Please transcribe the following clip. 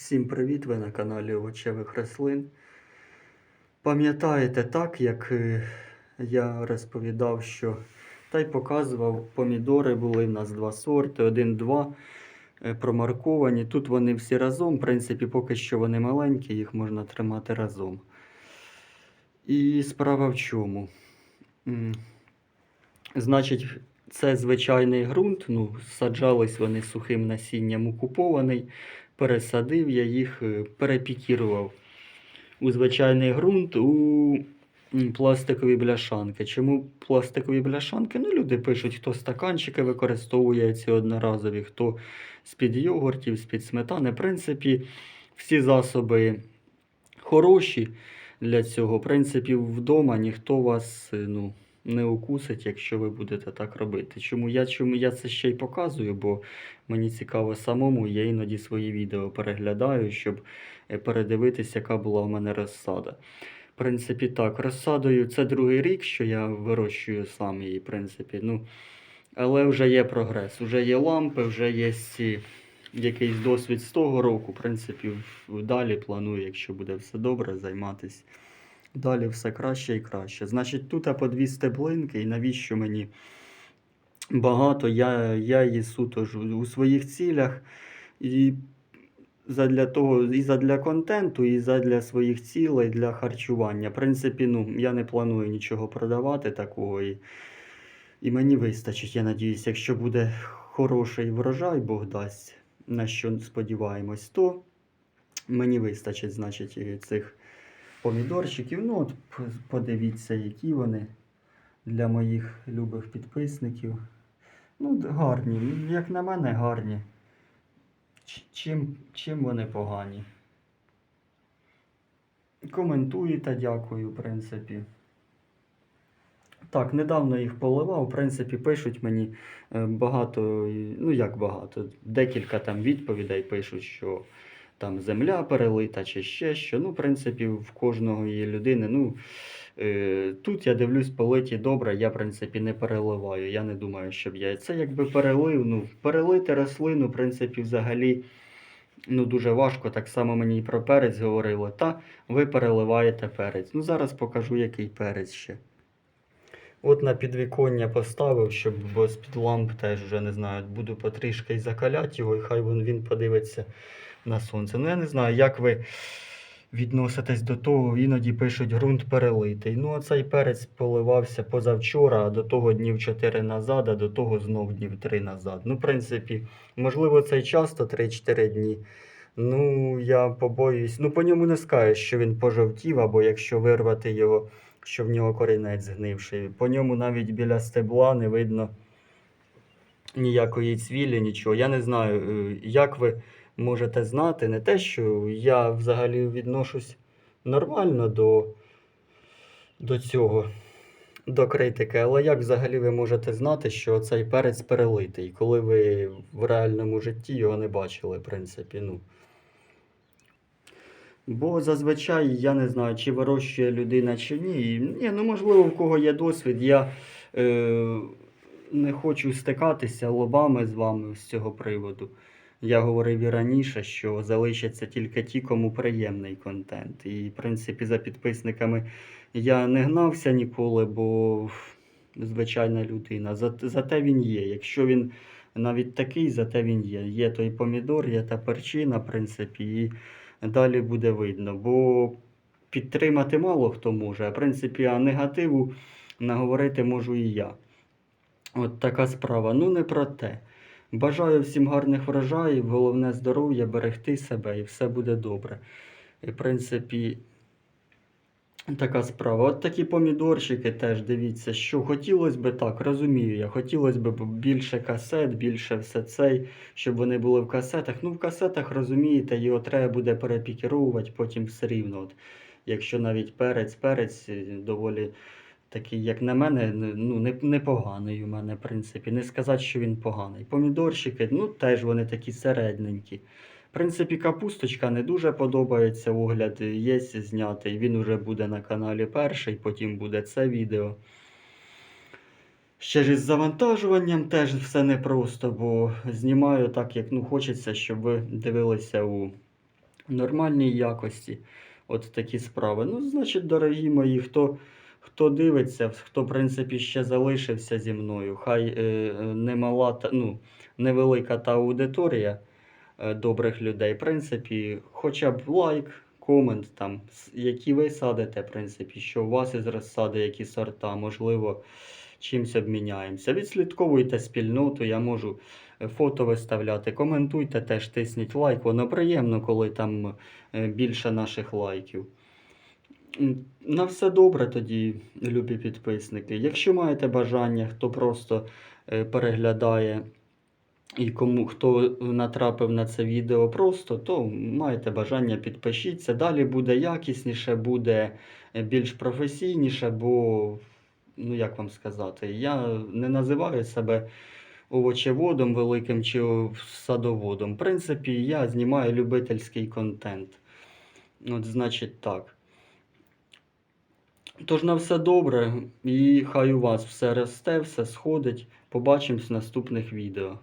Всім привіт! Ви на каналі Овочевих рослин. Пам'ятаєте так, як е, я розповідав, що та й показував, помідори були в нас два сорти, один-два е, промарковані. Тут вони всі разом, в принципі, поки що вони маленькі, їх можна тримати разом. І справа в чому? Значить, це звичайний ґрунт, ну, саджались вони сухим насінням укупований пересадив я їх, е, перепікірував у звичайний ґрунт у пластикові бляшанки. Чому пластикові бляшанки? Ну, люди пишуть, хто стаканчики використовує ці одноразові, хто з-під йогуртів, з-під сметани. В принципі, всі засоби хороші для цього. В принципі, вдома ніхто вас е, ну, не укусить, якщо ви будете так робити. Чому я, чому я це ще й показую? Бо Мені цікаво самому, я іноді свої відео переглядаю, щоб е, передивитися, яка була в мене розсада. В принципі, так, розсадою це другий рік, що я вирощую сам її, в принципі. Ну, але вже є прогрес, вже є лампи, вже є якийсь досвід з того року. В принципі, далі планую, якщо буде все добре, займатися. Далі все краще і краще. Значить, тут по дві стеблинки, і навіщо мені багато. Я, я її суто у своїх цілях. І задля того, і задля контенту, і задля своїх цілей, для харчування. В принципі, ну, я не планую нічого продавати такого. І, і мені вистачить, я надіюсь, якщо буде хороший врожай, Бог дасть, на що сподіваємось, то мені вистачить, значить, цих помідорчиків. Ну, от подивіться, які вони для моїх любих підписників. Ну, гарні. Як на мене, гарні. Чим, чим вони погані? Коментуєте, дякую, в принципі. Так, недавно їх поливав. В принципі, пишуть мені е, багато, ну як багато, декілька там відповідей пишуть, що там земля перелита чи ще що. Ну, в принципі, в кожного є людини. Ну, е, тут я дивлюсь, политі добре, я, в принципі, не переливаю. Я не думаю, щоб я. Це якби перелив. Ну, перелити рослину, в принципі, взагалі. Ну, дуже важко, так само мені і про перець говорили. Та ви переливаєте перець. Ну, зараз покажу, який перець ще. От на підвіконня поставив, щоб бо з-під ламп теж вже не знаю, буду потрішки й закаляти його, і хай він, він подивиться на сонце. Ну я не знаю, як ви відноситесь до того, іноді пишуть ґрунт перелитий. Ну, а цей перець поливався позавчора, а до того днів 4 назад, а до того знов днів 3 назад. Ну, в принципі, можливо, це й часто 3-4 дні. Ну, я побоююсь. Ну, по ньому не скажеш, що він пожовтів, або якщо вирвати його, що в нього корінець згнивший. По ньому навіть біля стебла не видно ніякої цвілі, нічого. Я не знаю, е, як ви можете знати, не те, що я взагалі відношусь нормально до, до цього, до критики, але як взагалі ви можете знати, що цей перець перелитий, коли ви в реальному житті його не бачили, в принципі, ну. Бо зазвичай я не знаю, чи вирощує людина чи ні. Ні, ну можливо, в кого є досвід. Я е, не хочу стикатися лобами з вами з цього приводу. Я говорив і раніше, що залишаться тільки ті, кому приємний контент. І, в принципі, за підписниками я не гнався ніколи, бо звичайна людина. За- Зате він є. Якщо він навіть такий, зате він є. Є той помідор, є та перчина, в принципі, і далі буде видно. Бо підтримати мало хто може, в принципі, а негативу наговорити можу і я. От така справа. Ну, не про те. Бажаю всім гарних врожаїв, головне здоров'я, берегти себе і все буде добре. І, в принципі, така справа. От такі помідорчики теж дивіться, що хотілося б так, розумію я. Хотілося б більше касет, більше все цей, щоб вони були в касетах. Ну, в касетах, розумієте, його треба буде перепікіровувати потім все рівно. От, якщо навіть перець, перець доволі такий, як на мене, не- ну, не, непоганий у мене, в принципі. Не сказати, що він поганий. Помідорчики, ну теж вони такі середненькі. В принципі, капусточка не дуже подобається, огляд є знятий. Він уже буде на каналі перший, потім буде це відео. Ще ж із завантажуванням теж все непросто, бо знімаю так, як ну, хочеться, щоб ви дивилися у нормальній якості. От такі справи. Ну, значить, дорогі мої, хто, хто дивиться, хто, в принципі, ще залишився зі мною, хай е, немала та, ну, невелика та аудиторія е, добрих людей. В принципі, хоча б лайк, комент, там, які ви садите, в принципі, що у вас із розсади, які сорта, можливо, чимось обміняємося. Відслідковуйте спільноту, я можу е, фото виставляти, коментуйте теж, тисніть лайк. Воно приємно, коли там е, більше наших лайків. На все добре тоді, любі підписники. Якщо маєте бажання, хто просто е, переглядає і кому хто натрапив на це відео просто, то маєте бажання підпишіться. Далі буде якісніше, буде е, більш професійніше, бо, ну як вам сказати, я не називаю себе овочеводом великим чи садоводом. В принципі, я знімаю любительський контент. От, значить, так. Тож на все добре, і хай у вас все росте, все сходить. Побачимось в наступних відео.